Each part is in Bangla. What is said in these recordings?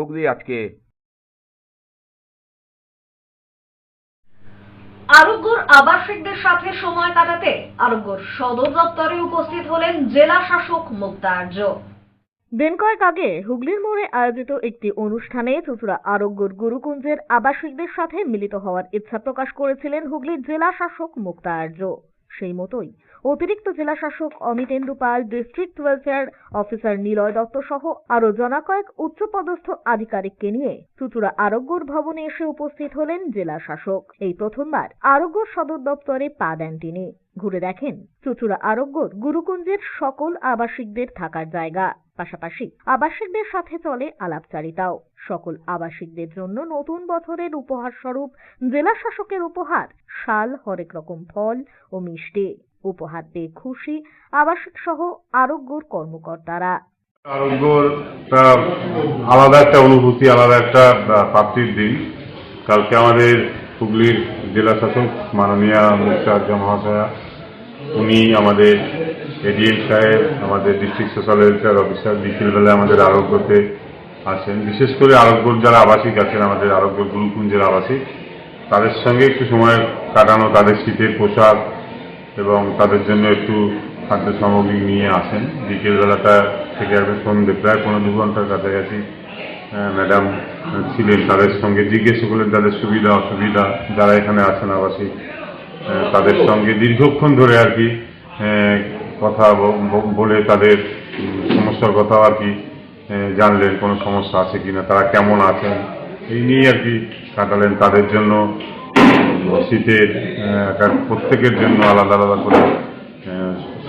হুগলি আজকে। আরোগ্যর আবাসিকদের সাথে সময় কাটাতে আরোগ্যর সদর দপ্তরে উপস্থিত হলেন জেলা শাসক মুক্তা আর্য। দিন কয়েক আগে হুগলির মোড়ে আয়োজিত একটি অনুষ্ঠানে চুচুড়া আরোগ্যর গুরুকুঞ্জের আবাসিকদের সাথে মিলিত হওয়ার ইচ্ছা প্রকাশ করেছিলেন হুগলির জেলা শাসক মুক্তা আর্য। সেই মতোই। অতিরিক্ত জেলা শাসক Amitendu Pal district welfare officer Niloy Dutta সহ আরও জনা কয়েক উচ্চপদস্থ আধিকারিককে নিয়ে চুচুড়া আরোগ্যর ভবনে এসে উপস্থিত হলেন জেলা শাসক এই প্রথমবার আরোগ্য সদর দপ্তরে পা দেন তিনি। ঘুরে দেখেন, চুচুড়া আরোগ্যর গুরুকুঞ্জের সকল আবাসিকদের থাকার জায়গা। পাশাপাশি আবাসিকদের সাথে চলে আলাপচারিতাও। সকল আবাসিকদের জন্য নতুন বছরের উপহার স্বরূপ জেলা শাসকের উপহার, শাল, হরেক রকম ফল ও মিষ্টি। উপহার পেয়ে খুশি আবাসিক সহ আরোগ্যর কর্মকর্তারা। আরোগ্যর আলাদা একটা অনুভূতি, আলাদা একটা প্রাপ্তির দিন। কালকে আমাদের হুগলির জেলা শাসক মাননীয়া মুক্তার্য মহাশয়া, উনি আমাদের এডিএম সাহেব, আমাদের ডিস্ট্রিক্ট সোশ্যাল ওয়েলফেয়ার অফিসার বিকেলবেলা আমাদের আরোগ্যতে আসেন। বিশেষ করে আরোগ্যর যারা আবাসিক আছেন, আমাদের আরোগ্য গুরুকুঞ্জের আবাসিক, তাদের সঙ্গে একটু সময় কাটানো, তাদের শীতের পোশাক এবং তাদের জন্য একটু খাদ্য সামগ্রী নিয়ে আসেন। বিকেলবেলাটা থেকে একদম সন্ধ্যে প্রায় পনেরো দু ঘণ্টার কাছাকাছি ম্যাডাম ছিলেন তাদের সঙ্গে। জিজ্ঞেস করলেন তাদের সুবিধা, অসুবিধা, যারা এখানে আছেন আবাসিক তাদের সঙ্গে দীর্ঘক্ষণ ধরে আর কি কথা বলে তাদের সমস্যার কথা আর কি জানলেন কোনো সমস্যা আছে কিনা, তারা কেমন আছেন, এই নিয়ে আর কি কাটালেন তাদের জন্য, শীতের প্রত্যেকের জন্য আলাদা আলাদা করে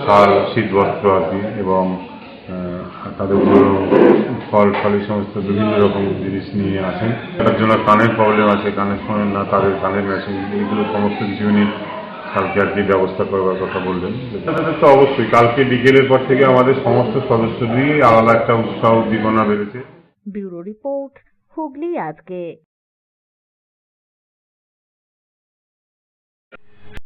শাল শীত বস্ত্র আর কি, এবং তাদের জন্য ফল ফল সমস্ত বিভিন্ন রকম জিনিস নিয়ে আসেন। তার জন্য কানের প্রবলেম আছে কানে শোনেন না, তাদের কানের মেশিন এইগুলো সমস্ত কিছু উনি কালকে আর কি ব্যবস্থা করবার কথা বললেন। তো অবশ্যই, কালকে বিকেলের পর থেকে আমাদের সমস্ত সদস্যদেরই আলাদা একটা উৎসাহ উদ্দীপনা বেড়েছে। ব্যুরো রিপোর্ট হুগলি আজকে।